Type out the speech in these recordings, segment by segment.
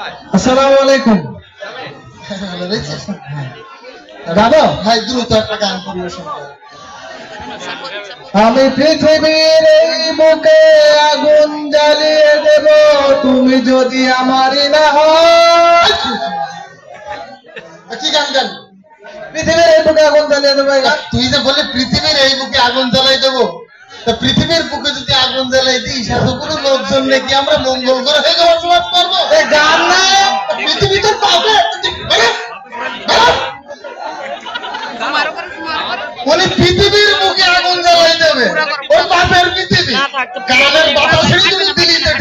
আসসালামু আলাইকুম। গাবো ভাই দ্রুত একটা গান পরিবেশন আমি পৃথিবীর এই বুকে আগুন জ্বালিয়ে দেব তুমি যদি আমারই না হয়। কি গান গান। পৃথিবীর এই বুকে আগুন জ্বালিয়ে দেবো তুই যে বলে পৃথিবীর এই বুকে আগুন জ্বালাই দেবো পৃথিবীর বুকে যদি আগুন জ্বালাই দিই এতগুলো লোকজন নাকি আমরা মঙ্গল গ্রহে গিয়ে বসবাস করব? গান না, পৃথিবী পাবে। উনি পৃথিবীর আগুন জ্বালাই দেবে। ওই বাপের পৃথিবী। গানের দিল্লিতে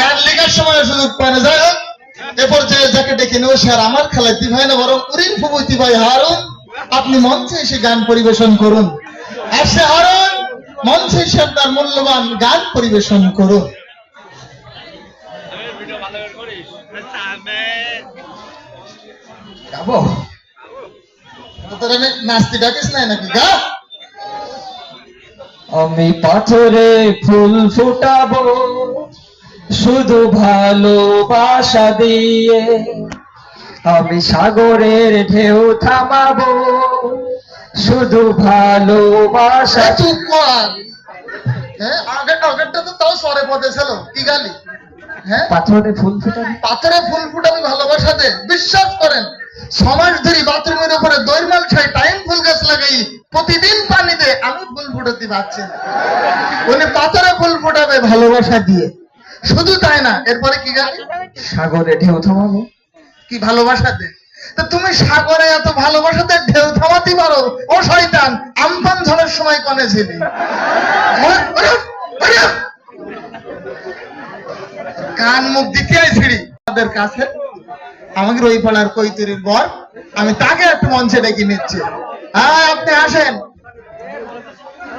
গান লেখার সময় সুযোগ পায় না। যাই হোক, এ পর্যায়ে যাকে ডেকে নেব, সে আর আমার খেলায় ভাই না, বরং উরিন ফুবুতি ভাই হারুন। আপনি মঞ্চে এসে গান পরিবেশন করুন। মঞ্চে মূল্যবান গান পরিবেশন করুন। আমি পাথরে ফুল ফুটাবো, শুধু ভালোবাসা দিয়ে। আমি সাগরের ঢেউ থামাবো। শুধু ভালোবাসা। চুপ কর। হ্যাঁ আগের আগেরটা তো তাও সরে পদে ছিল কি গালি? হ্যাঁ পাথরে ফুল ফুটাবো। পাথরে ফুল ফুটাবে ভালোবাসা বিশ্বাস করেন সমাজ ধরি বাথরুমের উপরে দৈরমাল ছাই টাইম ফুল গাছ লাগাই প্রতিদিন পানি দে আমি ফুল ফুটাতে পারছি না। উনি পাথরে ফুল ফুটাবে ভালোবাসা দিয়ে। শুধু তাই না এরপরে কি গালি? সাগরে ঢেউ থামাবো। কি ভালোবাসা দে তা তুমি সাগরে এত ভালোবাসাতে ঢেউ থামাতে পারো। ও শয়তান, আমফান ঝড়ের সময় কনে ছিলি। কান মুখ দিতে ছিড়ি তাদের কাছে, আমাকে ওই পাড়ার কৈতুরির বর, আমি তাকে একটু মঞ্চে ডেকে নিচ্ছি। হ্যাঁ আপনি আসেন।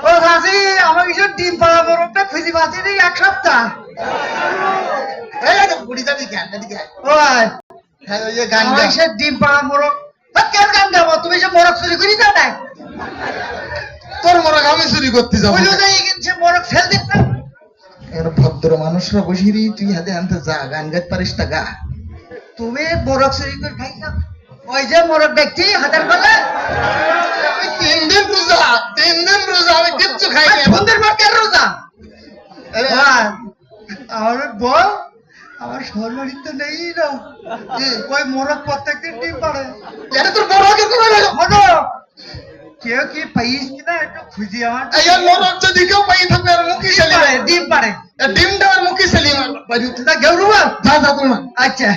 ও দাদি আমার কিছু ডিম বরফটা খুঁজে পাচ্ছি এক সপ্তাহ। এই বুড়ি গান ও হ্যাঁ ওই যে গান আমার ডিম পাড়া বরফ কেন গান গাবো? তুমি সে বরফ চুরি করি না নাই? তোর মোরগ আমি চুরি করতে যাব। ফেল দিত না। এর ভদ্র মানুষরা বসিরি তুই হাতে আনতে যা গান গাইতে পারিস তা গা। তুমি বরফ চুরি করে খাইছো ওই যে মোরগ দেখছি হাতের পালে তিন দিন রোজা তিন দিন রোজা আমি কিচ্ছু খাইনি বন্ধের পর কেন রোজা? আরে, আমার বল আমার সরমারিত তো নেই না। ওই মোরগ প্রত্যেকদিন ডিম পাড়ে। এটা তোর করে হলো। কেউ কি পাইস কিনা একটু খুঁজি আমার এই যদি কেউ পাই থাকবে আর মুখি সেলি পাড়ে ডিম পাড়ে। ডিমটা আর মুখি সেলি উঠে তা গৌরবা যা যা তোমার আচ্ছা।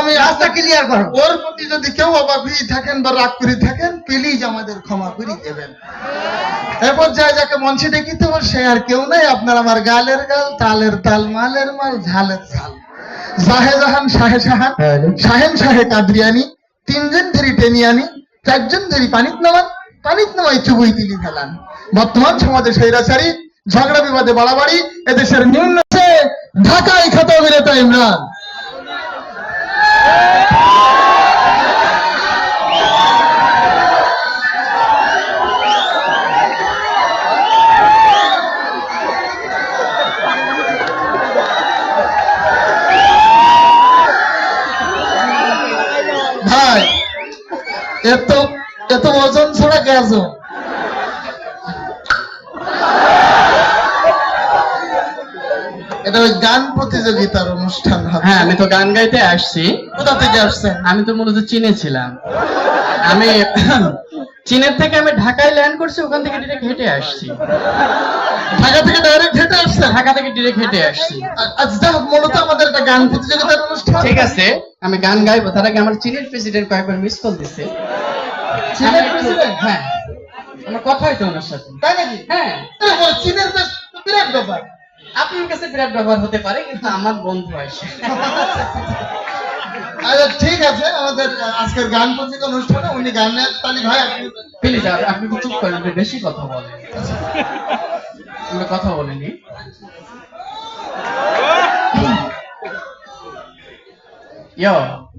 আমি রাস্তা ক্লিয়ার করো। ওর প্রতি যদি কেউ অবাধি থাকেন বা রাগ করে থাকেন প্লিজ আমাদের ক্ষমা করে দেবেন। এরপর যায় যাকে মঞ্চে ডেকিতে হবে সে আর কেউ নাই। আপনার আমার গালের গাল তালের তাল মালের মাল ঝালের ঝাল। জাহে জাহান শাহেন। শাহে কাদরিয়ানি তিনজন ধরি টেনিয়ানি চারজন ধরি পানিত নামান পানিত নামাই চুবুই তিলি ফেলান বর্তমান সমাজে স্বৈরাচারী ঝগড়া বিবাদে বাড়াবাড়ি এদেশের নিম্ন ঢাকায় খাতা অভিনেতা ইমরান। ভাই এত এত ওজন ছাড়া গেছ এটা ওই গান প্রতিযোগিতার অনুষ্ঠান হ্যাঁ আমি তো গান গাইতে আসছি। কোথা থেকে আসছেন? আমি তো মূলত চিনেছিলাম আমি চীনের থেকে আমি ঢাকায় ল্যান্ড করছি ওখান থেকে ডিরেক্ট হেঁটে আসছি। ঢাকা থেকে ডাইরেক্ট হেঁটে আসছেন? ঢাকা থেকে ডিরেক্ট হেঁটে আসছি। আচ্ছা মূলত আমাদের একটা গান প্রতিযোগিতার অনুষ্ঠান। ঠিক আছে আমি গান গাইবো। তার আগে আমার চীনের প্রেসিডেন্ট কয়েকবার মিস কল দিচ্ছে চীনের president? হ্যাঁ। আমার কথা হইতো ওনার সাথে। তাই নাকি? হ্যাঁ। বল, চীনের বিরাট ব্যাপার। আপনার কাছে বিরাট ব্যবহার হতে পারে কিন্তু আমার বন্ধু আসে। আচ্ছা ঠিক আছে আমাদের আজকের গান প্রতিযোগিতা অনুষ্ঠানে উনি গানের তালি ভাই আপনি প্লিজ আপনি একটু চুপ করেন আপনি বেশি কথা বলেন আমরা কথা বলিনি哟，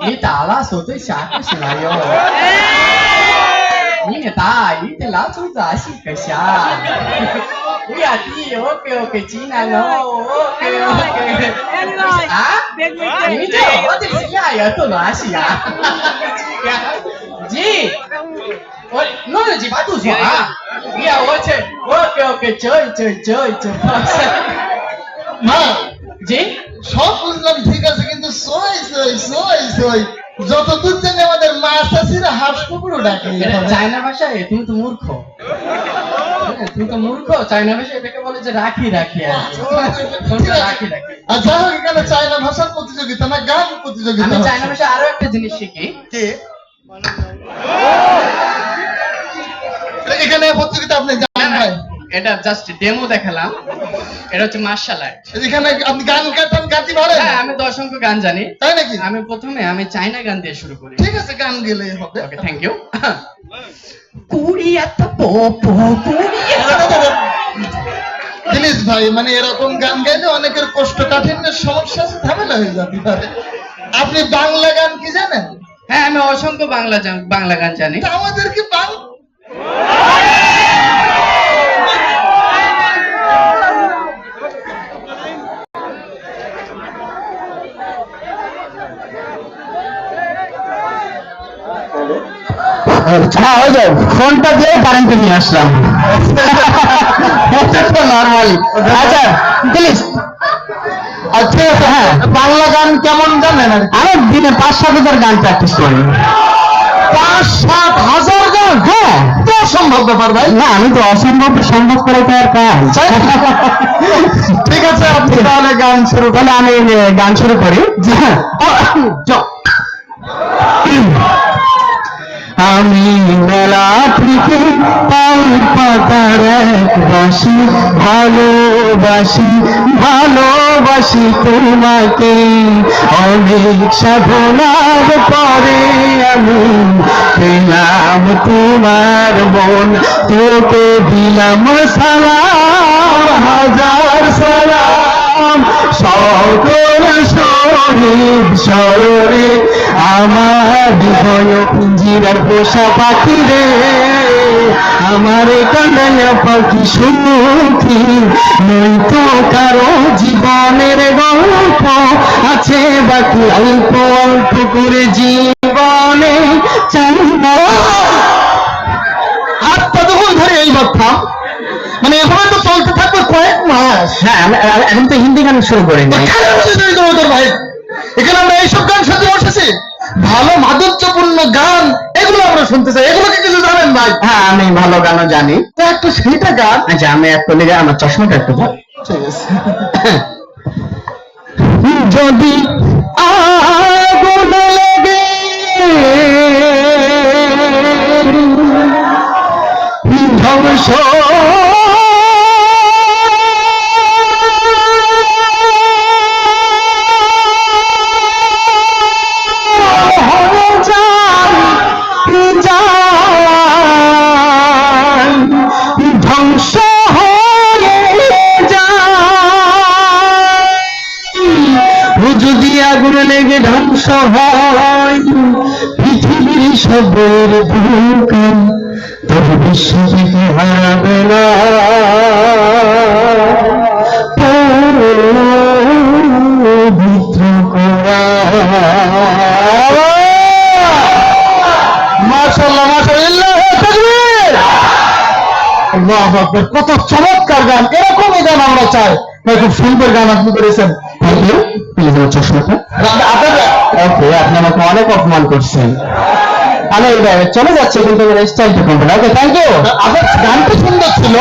你打了手对下个是哪哟？你也打，你得拉走这是个下。 ইয়া কি ওকে ওকে চিনা no okay okay ah ini tuh oh di sini ya tuh lo Asia ji oh no no ji batu sih ah iya oke oke oke coy coy coy coy মা ji সব বুঝলাম ঠিক আছে কিন্তু সই সই সই সই। যত দূর জানি আমাদের মা চাষিরা হাঁস কুকুরও ডাকে। চায়না ভাষায় তুমি তো মূর্খ। তুমি তো মূর্খ চায়না ভাষায় এটাকে বলে যে রাখি রাখি আর কি। তুমি তো রাখি রাখি? আর এখানে চায়না ভাষার প্রতিযোগিতা না গান প্রতিযোগিতা আমি চায়না ভাষায় আরও একটা জিনিস শিখি। কে? এখানে প্রতিযোগিতা আপনি জানেন ভাই? এটা জাস্ট ডেমো দেখালাম। এটা হচ্ছে মার্শাল আর্ট এখানে আপনি গান গাইতেন গাইতে পারেন হ্যাঁ আমি তো অসংখ্য গান জানি। তাই নাকি? আমি প্রথমে আমি চাইনা গান দিয়ে শুরু করি। ঠিক আছে গান গেলে হবে। ওকে থ্যাংক ইউ কুড়িয়াতা পপো প্লিজ ভাই মানে এরকম গান গাইলে অনেকের কোষ্ঠ কাঠিন্যের সমস্যা আছে, ঝামেলা হয়ে যেতে পারে আপনি বাংলা গান কি জানেন? হ্যাঁ আমি অসংখ্য বাংলা বাংলা গান জানি। তা আমাদের কি বাং হ্যাঁ ওই যে ফোনটা দিয়ে কারেন্টে নিয়ে আসলাম। নর্মালি আচ্ছা প্লিজ আচ্ছা হ্যাঁ। বাংলা গান কেমন জানেন? আমি দিনে পাঁচ সাত হাজার গান প্র্যাকটিস করি। পাঁচ সাত হাজার গান? হ্যাঁ। তো অসম্ভব ব্যাপার ভাই। না আমি তো অসম্ভব সম্ভব করে তো আর কাজ ঠিক আছে আপনি তাহলে গান শুরু তাহলে আমি গান শুরু করি। হ্যাঁ। আমি মেলা থেকে পাই পাতার এক বাসি, ভালোবাসি ভালোবাসি তোমাকে। অনেক সাধনার পরে আমি পেলাম তোমার মন। তোকে দিলাম সালাম, হাজার সালাম। সকল শহীদ স্মরণে আমার হৃদয় পিঞ্জিরার পোষা পাখি রে। আমার কান্দায়া পাখি সুখী নই তো কারও জীবনের গল্প আছে বাকি অল্প অল্প করে জীবনে চাই না হাত কতক্ষণ ধরে এই কথা মানে এভাবে তো চলতে থাকবে কয়েক মাস। হ্যাঁ এখন তো হিন্দি গান শুরু করে নি ভাই। এখানে আমরা এইসব গান শুনতে বসেছি। ভালো মাধুর্যপূর্ণ গান এগুলো আমরা শুনতে চাই। এগুলোকে কিছু জানেন ভাই? হ্যাঁ আমি ভালো গানও জানি। তো একটু সেইটা গান। আচ্ছা আমি একটু লেগে আমার চশমাটা একটু ধর। ঠিক আছে। যদি আগুন পৃথিবীর সবের ভূমিকান তবে বিশ্ব হারাবে না? কত চমৎকার গান, এরকমই গান আমরা চাই। খুব সুন্দর গান আপনি করেছেন। থ্যাংক ওকে আপনি আমাকে অনেক অপমান করছেন। আমি চলে যাচ্ছে কিন্তু স্টাইলটা না ওকে থ্যাংক ইউ আপনার গানটা সুন্দর ছিল।